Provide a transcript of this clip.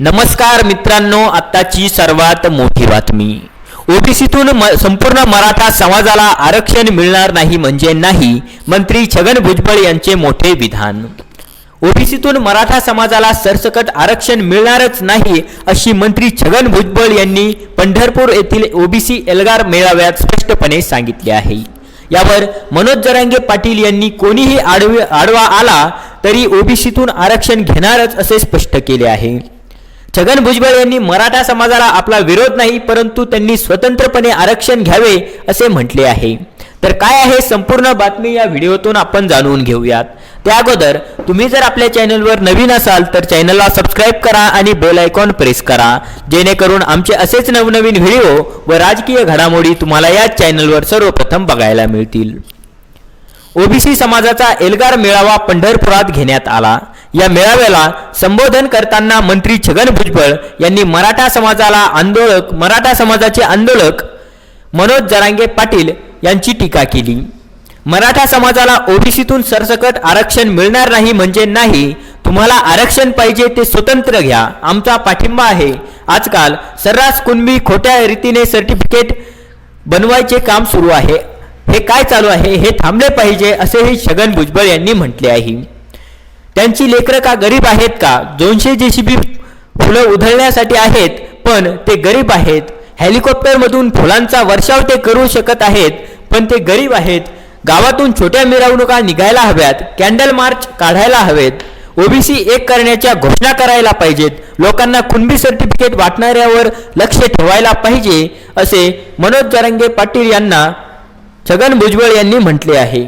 नमस्कार मित्रांनो आत्ताची सर्वात मोठी बातमी. ओबीसीतून म संपूर्ण मराठा समाजाला आरक्षण मिळणार नाही म्हणजे नाही मंत्री छगन भुजबळ यांचे मोठे विधान. ओबीसीतून मराठा समाजाला सरसकट आरक्षण मिळणारच नाही अशी मंत्री छगन भुजबळ यांनी पंढरपूर येथील ओबीसी एल्गार मेळाव्यात स्पष्टपणे सांगितले आहे. यावर मनोज जरांगे पाटील यांनी कोणीही आडवे आडवा आला तरी ओबीसीतून आरक्षण घेणारच असे स्पष्ट केले आहे. छगन भुजबळ यांनी मराठा समाजाला आपला विरोध नाही परंतु त्यांनी स्वतंत्रपणे आरक्षण घ्यावे असे म्हटले आहे. तर काय आहे संपूर्ण बातमी या व्हिडिओतून आपण जाणून घेऊयात. त्या अगोदर तुम्ही जर आपल्या चॅनलवर नवीन असाल तर चॅनलला सबस्क्राईब करा आणि बेल आयकॉन प्रेस करा. जेणेकरून आमचे असेच नवनवीन व्हिडिओ व राजकीय घडामोडी तुम्हाला या चॅनलवर सर्वप्रथम बघायला मिळतील. ओबीसी समाजाचा एल्गार मेळावा पंढरपुरात घेण्यात आला. या मेळाव्याला संबोधन करताना मंत्री छगन भुजबळ यांनी मराठा समाजाला आंदोलक मराठा समाजाचे आंदोलक मनोज जरांगे पाटील यांची टीका केली. मराठा समाजाला ओबीसीतून सरसकट आरक्षण मिळणार नाही म्हणजे नाही तुम्हाला आरक्षण पाहिजे ते स्वतंत्र घ्या आमचा पाठिंबा आहे. आजकाल सर्रास कुणबी खोट्या रीतीने सर्टिफिकेट बनवायचे काम सुरू आहे. हे काय चालू आहे हे थांबले पाहिजे असेही छगन भुजबळ यांनी म्हटले आहे. त्यांची लेकरं का गरीब आहेत का? दोनशे जेसीबी फुलं उधळण्यासाठी आहेत पण ते गरीब आहेत. हेलिकॉप्टरमधून फुलांचा वर्षाव ते करू शकत आहेत पण ते गरीब आहेत. गावातून छोट्या मिरवणुका निघायला हव्यात कॅन्डल मार्च काढायला हवेत. ओबीसी एक करण्याच्या घोषणा करायला पाहिजेत. लोकांना कुणबी सर्टिफिकेट वाटणाऱ्यावर लक्ष ठेवायला पाहिजे असे मनोज जरंगे पाटील यांना छगन भुजबळ यांनी म्हटले आहे.